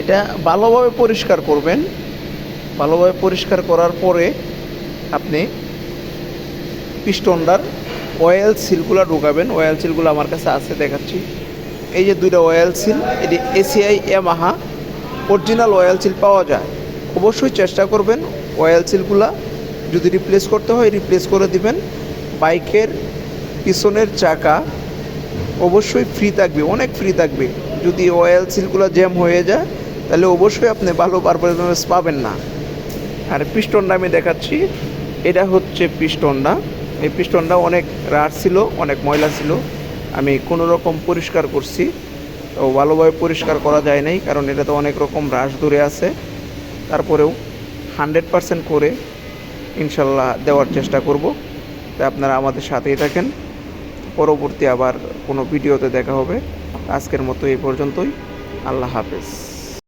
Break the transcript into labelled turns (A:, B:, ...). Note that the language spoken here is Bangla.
A: এটা ভালোভাবে পরিষ্কার করবেন। ভালোভাবে পরিষ্কার করার পরে আপনি পিস্টনটার অয়েল সিলগুলো ঢোকাবেন। অয়েল সিলগুলো আমার কাছে আছে, দেখাচ্ছি। এই যে দুইটা অয়েল সিল এটি ACI Yamaha original oil seal পাওয়া যায়। অবশ্যই চেষ্টা করবেন অয়েল সিলগুলা যদি রিপ্লেস করতে হয় রিপ্লেস করে দিবেন। বাইকের পিছনের চাকা অবশ্যই ফ্রি থাকবে, অনেক ফ্রি থাকবে। যদি অয়েল সিলগুলো জ্যাম হয়ে যায় তাহলে অবশ্যই আপনি ভালো পারফরমেন্স পাবেন না। আর পিস্টনটা আমি দেখাচ্ছি। এটা হচ্ছে পিস্টনটা। এই পিস্টনটা অনেক রার ছিল, অনেক ময়লা ছিল। আমি কোনো রকম পরিষ্কার করছি। তো ভালোভাবে পরিষ্কার করা যায় নাই, কারণ এটা তো অনেক রকম রাশ ধরে আছে। তারপরেও হান্ড্রেড পারসেন্ট করে ইনশাল্লাহ দেওয়ার চেষ্টা করব। তাই আপনারা আমাদের সাথেই থাকেন। পরবর্তী আবার কোনো ভিডিওতে দেখা হবে। আজকের মতো এই পর্যন্তই। আল্লাহ হাফেজ।